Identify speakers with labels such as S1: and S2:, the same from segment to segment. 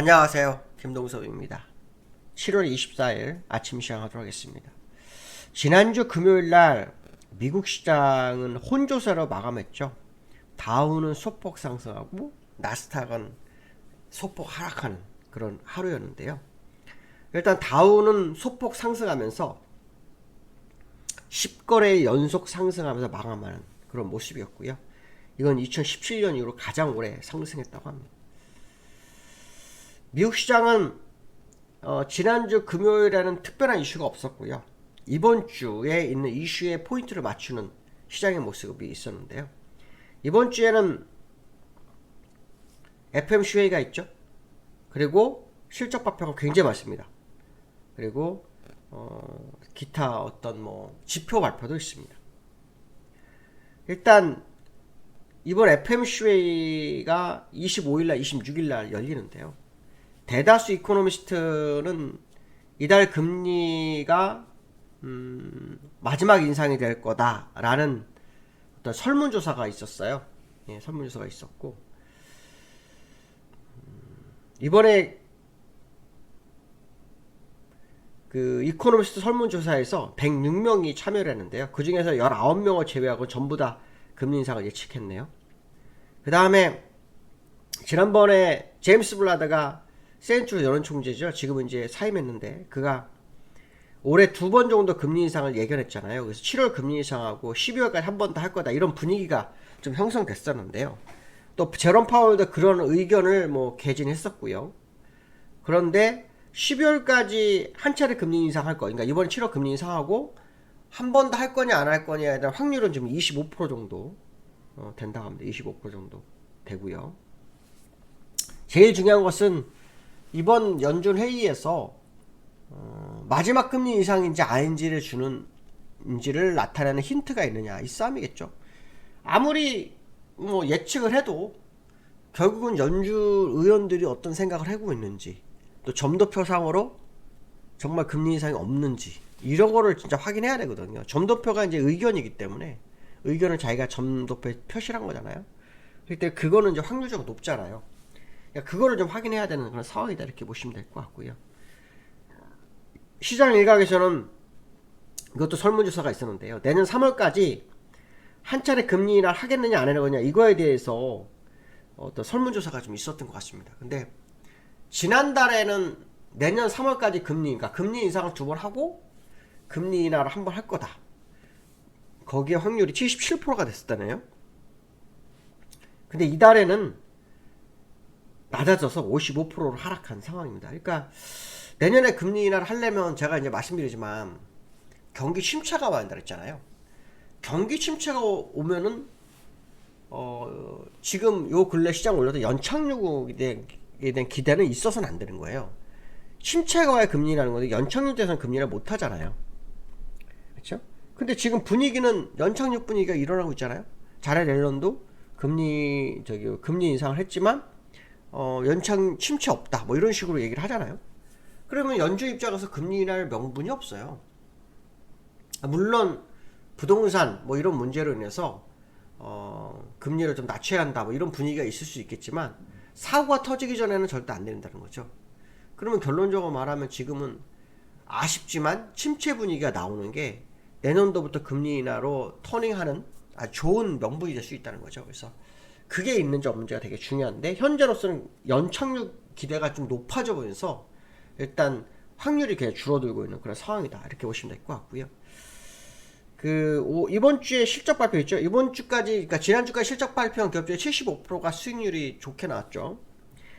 S1: 안녕하세요. 김동섭입니다. 7월 24일 아침 시작하도록 하겠습니다. 지난주 금요일 날 미국 시장은 혼조세로 마감했죠. 다우는 소폭 상승하고 나스닥은 소폭 하락하는 그런 하루였는데요. 일단 다우는 소폭 상승하면서 10거래 연속 상승하면서 마감하는 그런 모습이었고요. 이건 2017년 이후로 가장 오래 상승했다고 합니다. 미국 시장은 어, 지난주 금요일에는 특별한 이슈가 없었고요. 이번 주에 있는 이슈에 포인트를 맞추는 시장의 모습이 있었는데요. 이번 주에는 FMCA가 있죠. 그리고 실적 발표가 굉장히 많습니다. 그리고 어, 기타 어떤 뭐 지표 발표도 있습니다. 일단 이번 FMCA가 25일날, 26일날 열리는데요. 대다수 이코노미스트는 이달 금리가 음, 마지막 인상이 될 거다라는 어떤 설문조사가 있었어요. 예, 설문조사가 있었고 음, 이번에 그 이코노미스트 설문조사에서 106명이 참여를 했는데요. 그 중에서 19명을 제외하고 전부 다 금리 인상을 예측했네요. 그 다음에 지난번에 제임스 블라드가 센츄 여론총재죠. 지금은 이제 사임했는데 그가 올해 두 번 정도 금리 인상을 예견했잖아요. 그래서 7월 금리 인상하고 12월까지 한 번 더 할 거다 이런 분위기가 좀 형성됐었는데요. 또 제롬 파월도 그런 의견을 뭐 개진했었고요. 그런데 12월까지 한 차례 금리 인상할 거, 그러니까 이번 7월 금리 인상하고 한 번 더 할 거냐 안 할 거냐에 대한 확률은 지금 25% 정도 어, 된다고 합니다. 25% 정도 되고요. 제일 중요한 것은 이번 연준 회의에서 어, 마지막 금리 인상인지 아닌지를 주는 인지를 나타내는 힌트가 있느냐 이 싸움이겠죠. 아무리 뭐 예측을 해도 결국은 연준 의원들이 어떤 생각을 하고 있는지 또 점도표상으로 정말 금리 인상이 없는지 이런 거를 진짜 확인해야 되거든요. 점도표가 이제 의견이기 때문에 의견을 자기가 점도표에 표시한 거잖아요. 그때 그거는 이제 확률적으로 높잖아요. 그러니까 그거를 좀 확인해야 되는 그런 상황이다 이렇게 보시면 될 것 같고요. 시장 일각에서는 이것도 설문조사가 있었는데요. 내년 3월까지 한 차례 금리 인하 하겠느냐 안 하느냐 이거에 대해서 어떤 설문조사가 좀 있었던 것 같습니다. 근데 지난달에는 내년 3월까지 금리, 그러니까 금리 인상을 두 번 하고 금리 인하를 한 번 할 거다. 거기에 확률이 77%가 됐었다네요. 근데 이달에는 낮아져서 55%로 하락한 상황입니다. 그러니까 내년에 금리 인하를 하려면 제가 이제 말씀드리지만 경기 침체가 와야 된다 그랬잖아요. 경기 침체가 오면은 어 지금 요 근래 시장 올려도 연착륙에 대한, 대한 기대는 있어서는 안 되는 거예요. 침체가 와야 금리 인하는 건데 연착륙 돼서는 금리 인하 못 하잖아요. 그렇죠? 근데 지금 분위기는 연착륙 분위기가 일어나고 있잖아요. 자레 렐런도 금리 저기 금리 인상을 했지만 어, 연착 침체 없다 뭐 이런 식으로 얘기를 하잖아요. 그러면 연주 입장에서 금리 인하할 명분이 없어요. 물론 부동산 뭐 이런 문제로 인해서 어, 금리를 좀 낮춰야 한다 뭐 이런 분위기가 있을 수 있겠지만 사고가 터지기 전에는 절대 안 된다는 거죠. 그러면 결론적으로 말하면 지금은 아쉽지만 침체 분위기가 나오는 게 내년도부터 금리 인하로 터닝하는 아주 좋은 명분이 될 수 있다는 거죠. 그래서 그게 있는지 없는지가 되게 중요한데 현재로서는 연착륙 기대가 좀 높아져 보면서 일단 확률이 그냥 줄어들고 있는 그런 상황이다 이렇게 보시면 될 것 같고요. 그 오, 이번 주에 실적 발표 있죠. 이번 주까지 그러니까 지난 주까지 실적 발표한 기업 중에 75%가 수익률이 좋게 나왔죠.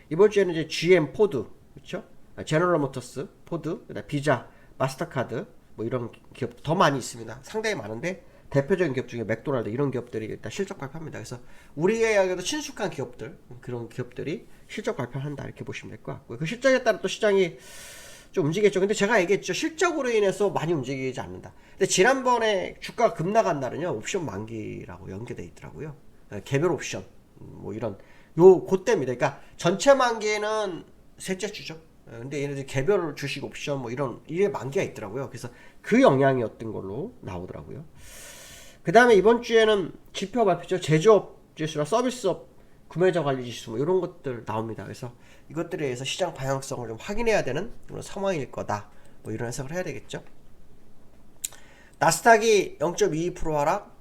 S1: 이번 주에는 이제 GM 포드 그렇죠? 제너럴 모터스, 포드, 비자, 마스터카드 뭐 이런 기업 더 많이 있습니다. 상당히 많은데 대표적인 기업 중에 맥도날드 이런 기업들이 일단 실적 발표합니다. 그래서 우리에게도 친숙한 기업들 그런 기업들이 실적 발표한다 이렇게 보시면 될 것 같고요. 그 실적에 따라 또 시장이 좀 움직였죠. 근데 제가 얘기했죠. 실적으로 인해서 많이 움직이지 않는다. 근데 지난번에 주가가 급나간 날은요. 옵션 만기라고 연계돼 있더라고요. 네, 개별 옵션 뭐 이런 요 그때입니다. 그러니까 전체 만기는 셋째 주죠. 네, 근데 얘네들 개별 주식 옵션 뭐 이런 이게 만기가 있더라고요. 그래서 그 영향이었던 걸로 나오더라고요. 그 다음에 이번 주에는 지표 발표죠. 제조업 지수랑 서비스업 구매자 관리 지수 뭐 이런 것들 나옵니다. 그래서 이것들에 의해서 시장 방향성을 좀 확인해야 되는 그런 상황일 거다. 뭐 이런 해석을 해야 되겠죠. 나스닥이 0.22% 하락,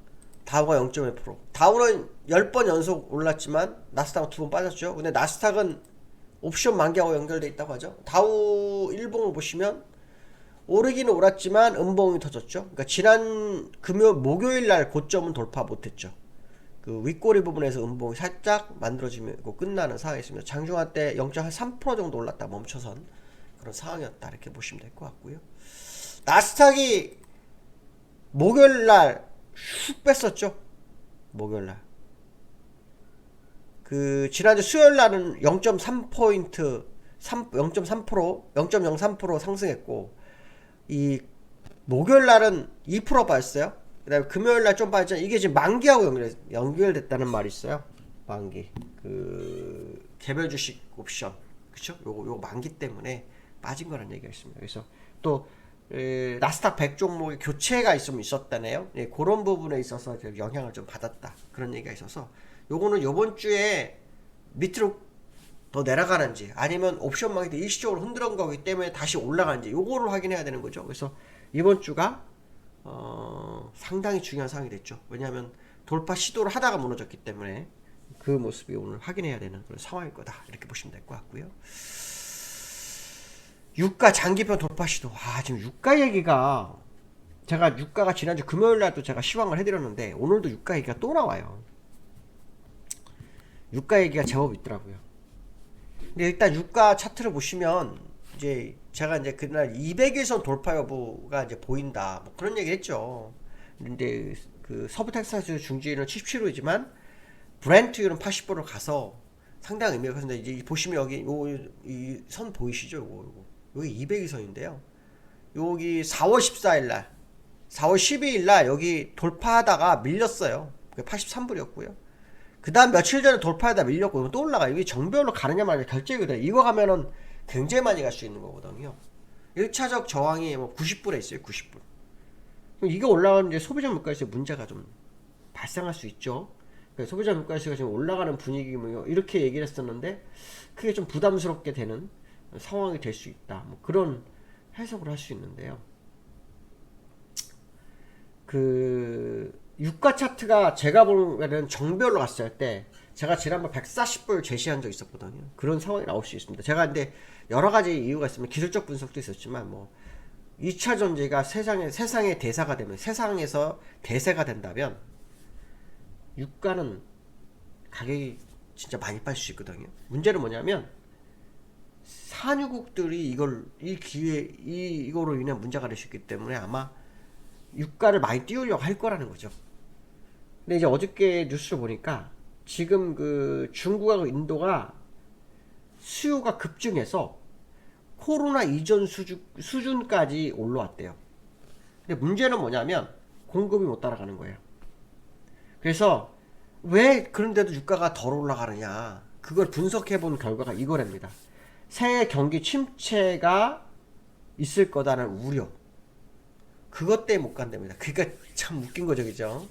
S1: 다우가 0.1%. 다우는 10번 연속 올랐지만 나스닥은 두 번 빠졌죠. 근데 나스닥은 옵션 만기하고 연결돼 있다고 하죠. 다우 일봉을 보시면 오르기는 오랐지만 음봉이 터졌죠. 그러니까 지난 금요 목요일 날 고점은 돌파 못했죠. 그 윗꼬리 부분에서 음봉이 살짝 만들어지고 끝나는 상황이었습니다. 장중한 때 0.3% 정도 올랐다 멈춰선 그런 상황이었다 이렇게 보시면 될 것 같고요. 나스닥이 목요일 날슉 뺐었죠. 목요일 날. 그 지난주 수요일 날은 0.3포인트 3, 0.3% 0.03% 상승했고 이 목요일 날은 2% 빠졌어요. 그다음에 금요일 날 좀 빠졌죠. 이게 지금 만기하고 연결 연결됐다는 말이 있어요. 만기 그 개별 주식 옵션 그쵸? 요거 만기 때문에 빠진 거라는 얘기가 있습니다. 그래서 또 에, 나스닥 100 종목의 교체가 있으면 있었다네요. 예, 그런 부분에 있어서 좀 영향을 좀 받았다. 그런 얘기가 있어서 요거는 요번 주에 밑으로 더 내려가는지 아니면 옵션 마켓이 일시적으로 흔들은 거기 때문에 다시 올라가는지 요거를 확인해야 되는 거죠. 그래서 이번 주가 어, 상당히 중요한 상황이 됐죠. 왜냐하면 돌파 시도를 하다가 무너졌기 때문에 그 모습이 오늘 확인해야 되는 그런 상황일 거다. 이렇게 보시면 될 것 같고요. 유가 장기편 돌파 시도. 아, 지금 유가 얘기가 제가 유가가 지난주 금요일 날도 제가 시황을 해드렸는데 오늘도 유가 얘기가 또 나와요. 유가 얘기가 제법 있더라고요. 근데 일단 유가 차트를 보시면 이제 제가 이제 그날 200일선 돌파 여부가 이제 보인다. 뭐 그런 얘기 했죠. 근데 그 서부 텍사스 중지는 77호이지만 브렌트율은 80%로 가서 상당히 의미가 커서 이제 보시면 여기 이 선 보이시죠? 요거, 요거. 여기 200일선인데요. 여기 4월 14일 날, 4월 12일 날 여기 돌파하다가 밀렸어요. 그게 83불이었고요. 그 다음 며칠 전에 돌파하다 밀렸고 또 올라가. 여기 정별로 가느냐 마느냐 결정이거든요. 이거 가면은 굉장히 많이 갈 수 있는 거거든요. 1차적 저항이 뭐 90불에 있어요. 90불. 그럼 이게 올라가는 이제 소비자 물가에서 문제가 좀 발생할 수 있죠. 그러니까 소비자 물가지수가 지금 올라가는 분위기면 이렇게 얘기를 했었는데 그게 좀 부담스럽게 되는 상황이 될 수 있다. 뭐 그런 해석을 할 수 있는데요. 그 유가 차트가 제가 보는 정별로 갔을 때 제가 지난번 140불 제시한 적 있었거든요. 그런 상황이 나올 수 있습니다. 제가 근데 여러 가지 이유가 있으면 기술적 분석도 있었지만 뭐 2차 전지가 세상에 세상의 대사가 되면 세상에서 대세가 된다면 유가는 가격이 진짜 많이 빠질 수 있거든요. 문제는 뭐냐면 산유국들이 이걸 이 기회 이 이거로 인해 문제가 될 수 있기 때문에 아마 유가를 많이 띄우려고 할 거라는 거죠. 근데 이제 어저께 뉴스를 보니까 지금 그 중국하고 인도가 수요가 급증해서 코로나 이전 수준, 수준까지 올라왔대요. 근데 문제는 뭐냐면 공급이 못 따라가는 거예요. 그래서 왜 그런데도 유가가 덜 올라가느냐. 그걸 분석해 본 결과가 이거랍니다. 새해 경기 침체가 있을 거다는 우려. 그것 때문에 못 간답니다. 그러니까 참 웃긴 거죠, 그죠?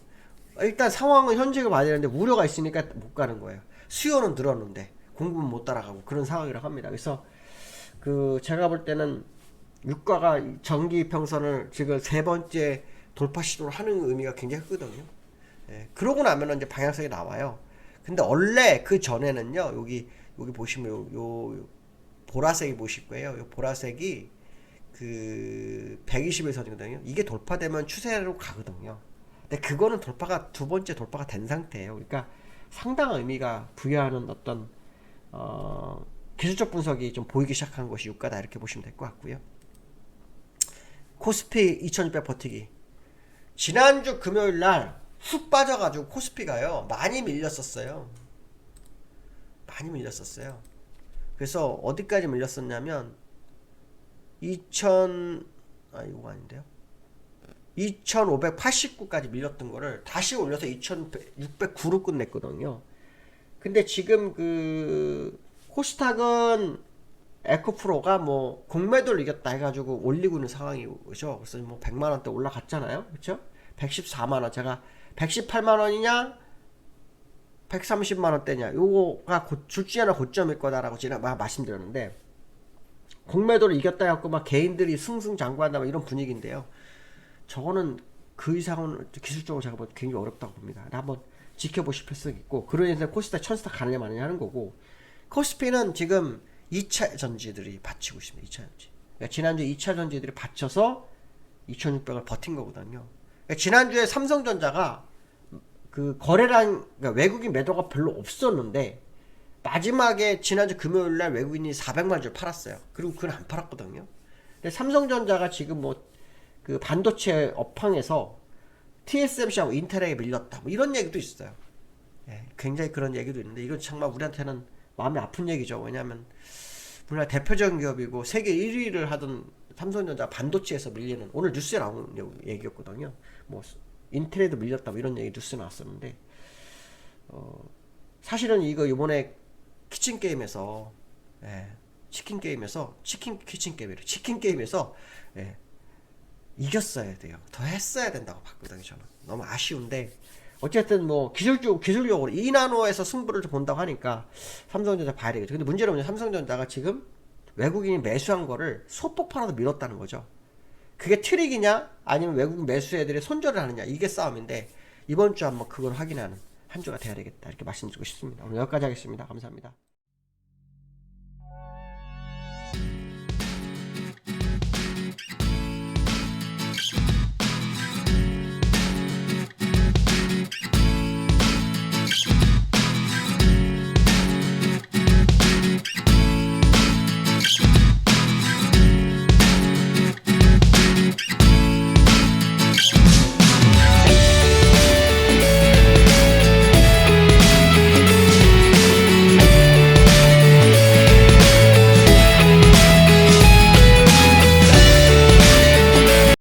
S1: 일단 상황은 현재가 봐야 되는데 우려가 있으니까 못 가는 거예요. 수요는 늘었는데 공급은 못 따라가고 그런 상황이라고 합니다. 그래서 그 제가 볼 때는 유가가 정기 평선을 지금 세 번째 돌파 시도를 하는 의미가 굉장히 크거든요. 예, 그러고 나면 이제 방향성이 나와요. 근데 원래 그 전에는요, 여기, 여기 보시면 요, 요 보라색이 보실 거예요. 요 보라색이 그 121선이거든요. 이게 돌파되면 추세로 가거든요. 근데 그거는 돌파가 두 번째 돌파가 된 상태예요. 그러니까 상당한 의미가 부여하는 어떤 어, 기술적 분석이 좀 보이기 시작한 것이 유가다 이렇게 보시면 될 것 같고요. 코스피 2600 버티기. 지난주 금요일 날 훅 빠져가지고 코스피가요 많이 밀렸었어요. 많이 밀렸었어요. 그래서 어디까지 밀렸었냐면 2000 아 이거 아닌데요. 2589까지 밀렸던 거를 다시 올려서 2609로 끝냈거든요. 근데 지금 그 코스닥은 에코프로가 뭐 공매도를 이겼다 해가지고 올리고 있는 상황이죠. 그래서 뭐 100만 원대 올라갔잖아요. 그렇죠? 114만 원 제가 118만 원이냐 130만 원대냐 요거가 곧 줄지 않은 고점일 거다라고 제가 마- 말씀드렸는데 공매도를 이겼다 해갖고 막 개인들이 승승장구한다 막 이런 분위기인데요 저거는 그 이상은 기술적으로 제가 보기 굉장히 어렵다고 봅니다 한번 지켜보실 필요가 있고 인해서 코스닥 천스닥 가느냐 마느냐 하는 거고 코스피는 지금 2차 전지들이 받치고 있습니다 2차 전지 그러니까 지난주 2차 전지들이 받쳐서 2600을 버틴 거거든요 그러니까 지난주에 삼성전자가 그 거래량 그러니까 외국인 매도가 별로 없었는데 마지막에 지난주 금요일 날 외국인이 400만 줄 팔았어요. 그리고 그건 안 팔았거든요. 근데 삼성전자가 지금 뭐 그 반도체 업황에서 TSMC하고 인텔에게 밀렸다. 뭐 이런 얘기도 있어요. 예, 굉장히 그런 얘기도 있는데 이건 정말 우리한테는 마음이 아픈 얘기죠. 왜냐하면 우리나라 대표적인 기업이고 세계 1위를 하던 삼성전자 반도체에서 밀리는 오늘 뉴스에 나온 얘기였거든요. 뭐 인텔에도 밀렸다 뭐 이런 얘기 뉴스 에 나왔었는데 어, 사실은 이거 이번에 키친 게임에서 예, 치킨 게임에서 치킨 키친 게임이래 치킨 게임에서 예, 이겼어야 돼요. 더 했어야 된다고 봤거든요. 저는 너무 아쉬운데 어쨌든 뭐 기술적 기술력으로 2나노에서 승부를 좀 본다고 하니까 삼성전자 봐야 되겠죠. 근데 문제는 뭐냐 삼성전자가 지금 외국인이 매수한 거를 소폭 팔아서 밀었다는 거죠. 그게 트릭이냐 아니면 외국인 매수 애들이 손절을 하느냐 이게 싸움인데 이번 주 한번 그걸 확인하는 한 주가 돼야 되겠다 이렇게 말씀드리고 싶습니다. 오늘 여기까지 하겠습니다. 감사합니다.